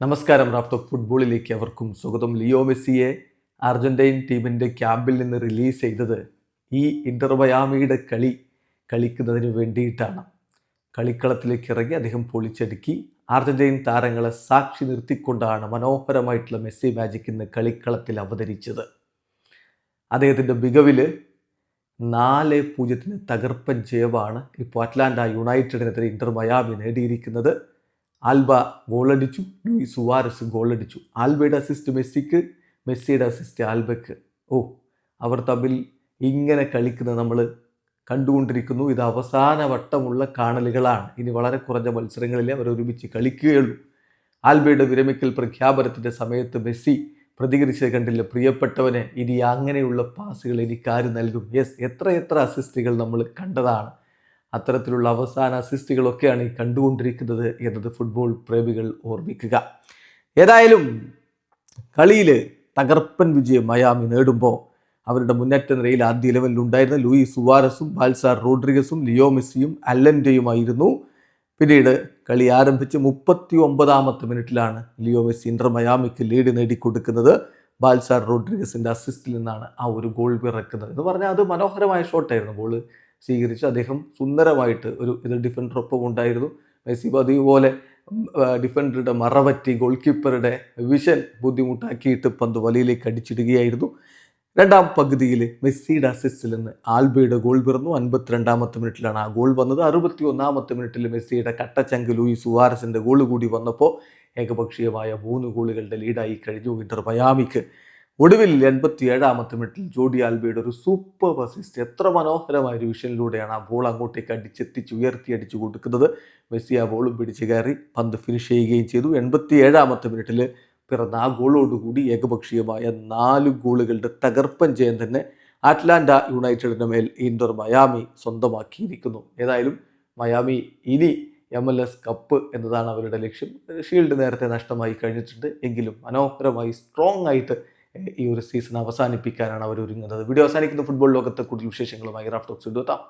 നമസ്കാരം റാഫ്റ്റോ ഫുട്ബോളിലേക്ക് അവർക്കും സ്വാഗതം. ലിയോ മെസ്സിയെ അർജന്റൈൻ ടീമിന്റെ ക്യാമ്പിൽ നിന്ന് റിലീസ് ചെയ്തത് ഈ ഇന്റർവയാമിയുടെ കളി കളിക്കുന്നതിന് വേണ്ടിയിട്ടാണ്. കളിക്കളത്തിലേക്ക് ഇറങ്ങി അദ്ദേഹം പൊളിച്ചടുക്കി. അർജന്റൈൻ താരങ്ങളെ സാക്ഷി നിർത്തിക്കൊണ്ടാണ് മനോഹരമായിട്ടുള്ള മെസ്സി മാജിക് ഇന്ന് കളിക്കളത്തിൽ അവതരിച്ചത്. അദ്ദേഹത്തിന്റെ മികവിൽ നാല് പൂജ്യത്തിന് തകർപ്പൻ ജയമാണ് ഇപ്പോൾ അറ്റ്ലാന്റ യുണൈറ്റഡിനെതിരെ ഇന്റർ മയാമി നേടിയിരിക്കുന്നത്. ആൽബ ഗോളടിച്ചു ലൂയി സുവാരസ് ഗോളടിച്ചു. ആൽബയുടെ അസിസ്റ്റ് മെസ്സിക്ക് മെസ്സിയുടെ അസിസ്റ്റ് ആൽബയ്ക്ക്. ഓ അവർ തമ്മിൽ ഇങ്ങനെ കളിക്കുന്നത് നമ്മൾ കണ്ടുകൊണ്ടിരിക്കുന്നു. ഇത് അവസാന വട്ടമുള്ള കാണലുകളാണ്. ഇനി വളരെ കുറഞ്ഞ മത്സരങ്ങളിലെ അവർ ഒരുമിച്ച് കളിക്കുകയുള്ളൂ. ആൽബയുടെ വിരമിക്കൽ പ്രഖ്യാപനത്തിന്റെ സമയത്ത് മെസ്സി പ്രതികരിച്ചത് കണ്ടില്ല. പ്രിയപ്പെട്ടവനെ ഇനി അങ്ങനെയുള്ള പാസുകൾ എനിക്കാര് നൽകും? യെസ് എത്ര എത്ര അസിസ്റ്റുകൾ നമ്മൾ കണ്ടതാണ്. അത്തരത്തിലുള്ള അവസാന അസിസ്റ്റുകളൊക്കെയാണ് ഈ കണ്ടുകൊണ്ടിരിക്കുന്നത് എന്നത് ഫുട്ബോൾ പ്രേമികൾ ഓർമ്മിക്കുക. ഏതായാലും കളിയിൽ തകർപ്പൻ വിജയം മയാമി നേടുമ്പോൾ അവരുടെ മുന്നേറ്റ നിരയിൽ ആദ്യ ലെവലിൽ ഉണ്ടായിരുന്ന ലൂയി സുവാരസും ബാൽസാർ റോഡ്രിഗസും ലിയോ മെസ്സിയും അല്ലന്റെയുമായിരുന്നു പിന്നീട് കളി ആരംഭിച്ച് മുപ്പത്തി ഒമ്പതാമത്തെ മിനിറ്റിലാണ് ലിയോ മെസ്സി ഇന്റർ മയാമിക്ക് ലീഡ് നേടിക്കൊടുക്കുന്നത്. ബാൽസാർ റോഡ്രിഗസിന്റെ അസിസ്റ്റിൽ നിന്നാണ് ആ ഒരു ഗോൾ പിറക്കുന്നത് എന്ന് പറഞ്ഞാൽ അത് മനോഹരമായ ഷോട്ടായിരുന്നു ഗോൾ സ്വീകരിച്ച് അദ്ദേഹം സുന്ദരമായിട്ട് ഒരു ഇത് ഡിഫൻഡറൊപ്പം ഉണ്ടായിരുന്നു. മെസ്സി അതേപോലെ ഡിഫൻഡറുടെ മറവറ്റി ഗോൾ കീപ്പറുടെ വിഷൻ ബുദ്ധിമുട്ടാക്കിയിട്ട് പന്ത് വലയിലേക്ക് അടിച്ചിടുകയായിരുന്നു. രണ്ടാം പകുതിയിൽ മെസ്സിയുടെ അസിസ്റ്റിൽ നിന്ന് ആൽബയുടെ ഗോൾ പിറന്നു. അൻപത്തിരണ്ടാമത്തെ മിനിറ്റിലാണ് ആ ഗോൾ വന്നത്. അറുപത്തി ഒന്നാമത്തെ മിനിറ്റിൽ മെസ്സിയുടെ കട്ടച്ചങ്ക് ലൂയി സുവാരസിന്റെ ഗോൾ കൂടി വന്നപ്പോൾ ഏകപക്ഷീയമായ മൂന്ന് ഗോളുകളുടെ ലീഡായി കഴിഞ്ഞു. ഇന്റർ മയാമിക്ക് ഒടുവിൽ എൺപത്തി ഏഴാമത്തെ മിനിറ്റിൽ ജോഡി ആൽബയുടെ ഒരു സൂപ്പർ അസിസ്റ്റ് എത്ര മനോഹരമായ ഒരു വിഷനിലൂടെയാണ് ആ ബോൾ അങ്ങോട്ടേക്ക് അടിച്ചെത്തിച്ച് ഉയർത്തി അടിച്ചു കൊടുക്കുന്നത്. മെസ്സി ആ ബോളും പിടിച്ച് കയറി പന്ത് ഫിനിഷ് ചെയ്യുകയും ചെയ്തു. എൺപത്തി ഏഴാമത്തെ മിനിറ്റിൽ പിറന്ന ആ ഗോളോടുകൂടി ഏകപക്ഷീയമായ നാല് ഗോളുകളുടെ തകർപ്പൻ ജയം തന്നെ അറ്റ്ലാന്റ യുണൈറ്റഡിന് മേൽ ഇൻഡോർ മയാമി സ്വന്തമാക്കിയിരിക്കുന്നു. ഏതായാലും മയാമി ഇനി എം എൽ എസ് കപ്പ് എന്നതാണ് അവരുടെ ലക്ഷ്യം. ഷീൽഡ് നേരത്തെ നഷ്ടമായി കഴിഞ്ഞിട്ടുണ്ട്. എങ്കിലും മനോഹരമായി സ്ട്രോങ് ആയിട്ട് ഈ ഒരു സീസൺ അവസാനിപ്പിക്കാനാണ് അവർ ഒരുങ്ങുന്നത് വീഡിയോ അവസാനിക്കുന്ന. ഫുട്ബോൾ ലോകത്തെ കൂടുതൽ വിശേഷങ്ങളുമായി ടോക്സ് എടുത്താം